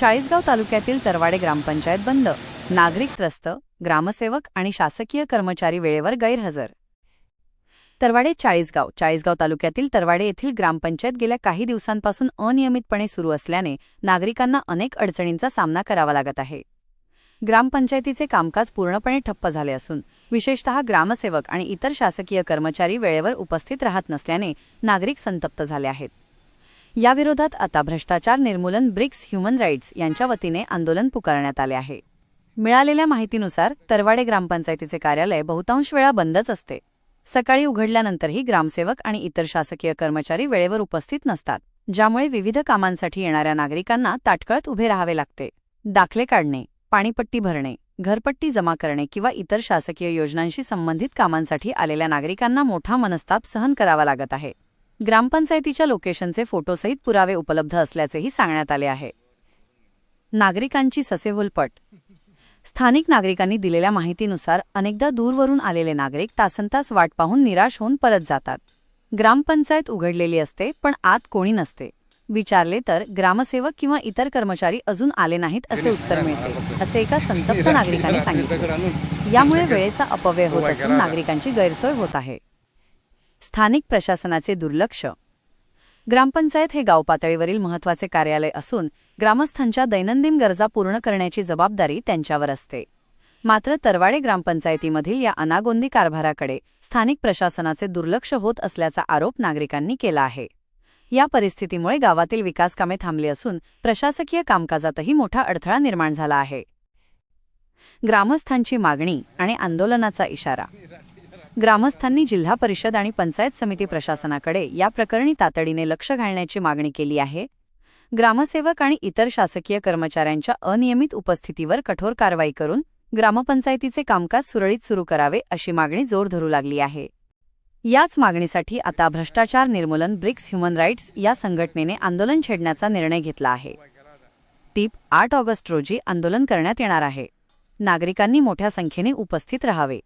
चाळीसगाव तालुक्यातील तरवाडे ग्रामपंचायत बंद. नागरिक त्रस्त ग्रामसेवक आणि शासकीय कर्मचारी वेळेवर गैरहजर. तरवाडे चाळीसगाव चाळीसगाव तालुक्यातील तरवाडे येथील ग्रामपंचायत गेल्या काही दिवसांपासून अनियमितपणे सुरू असल्याने नागरिकांना अनेक अडचणींचा सामना करावा लागत आहे. ग्रामपंचायतीचे कामकाज पूर्णपणे ठप्प झाले असून विशेषतः ग्रामसेवक आणि इतर शासकीय कर्मचारी वेळेवर उपस्थित राहत नसल्याने नागरिक संतप्त झाले आहेत. याविरोधात आता भ्रष्टाचार निर्मूलन ब्रिक्स ह्युमन राईट्स यांच्या वतीने आंदोलन पुकारण्यात आले आहे. मिळालेल्या माहितीनुसार तरवाडे ग्रामपंचायतीचे कार्यालय बहुतांश वेळा बंदच असते. सकाळी उघडल्यानंतरही ग्रामसेवक आणि इतर शासकीय कर्मचारी वेळेवर उपस्थित नसतात ज्यामुळे विविध कामांसाठी येणाऱ्या नागरिकांना ताटकळत उभे राहावे लागते. दाखले काढणे पाणीपट्टी भरणे घरपट्टी जमा करणे किंवा इतर शासकीय योजनांशी संबंधित कामांसाठी आलेल्या नागरिकांना मोठा मनस्ताप सहन करावा लागत आहे. ग्रामपंचायतीच्या लोकेशनचे फोटोसहित पुरावे उपलब्ध असल्याचेही सांगण्यात आले आहे. नागरिकांची ससेहोलपट. स्थानिक नागरिकांनी दिलेल्या माहितीनुसार अनेकदा दूरवरून आलेले नागरिक तासनतास वाट पाहून निराश होऊन परत जातात. ग्रामपंचायत उघडलेली असते पण आत कोणी नसते. विचारले तर ग्रामसेवक किंवा इतर कर्मचारी अजून आले नाहीत असे उत्तर मिळते. असे एका संतप्त नागरिकाने सांगितले. यामुळे वेळेचा अपव्यय होत असून नागरिकांची गैरसोय होत आहे. स्थानिक प्रशासनाचे दुर्लक्ष. ग्रामपंचायत हे गाव पातळीवरील महत्त्वाचे कार्यालय असून ग्रामस्थांच्या दैनंदिन गरजा पूर्ण करण्याची जबाबदारी त्यांच्यावर असते. मात्र तरवाडे ग्रामपंचायतीमधील या अनागोंदी कारभाराकडे स्थानिक प्रशासनाचे दुर्लक्ष होत असल्याचा आरोप नागरिकांनी केला आहे. या परिस्थितीमुळे गावातील विकासकामे थांबली असून प्रशासकीय कामकाजातही मोठा अडथळा निर्माण झाला आहे. ग्रामस्थांची मागणी आणि आंदोलनाचा इशारा. ग्रामस्थांनी जिल्हा परिषद आणि पंचायत समिती प्रशासनाकडे या प्रकरणी तातडीने लक्ष घालण्याची मागणी केली आहे. ग्रामसेवक आणि इतर शासकीय कर्मचाऱ्यांच्या अनियमित उपस्थितीवर कठोर कारवाई करून ग्रामपंचायतीचे कामकाज सुरळीत सुरू करावे अशी मागणी जोर धरू लागली आहे. याच मागणीसाठी आता भ्रष्टाचार निर्मूलन ब्रिक्स ह्युमन राईट्स या संघटनेने आंदोलन छेडण्याचा निर्णय घेतला आहे. टीप आठ ऑगस्ट रोजी आंदोलन करण्यात येणार आहे. नागरिकांनी मोठ्या संख्येने उपस्थित राहावे.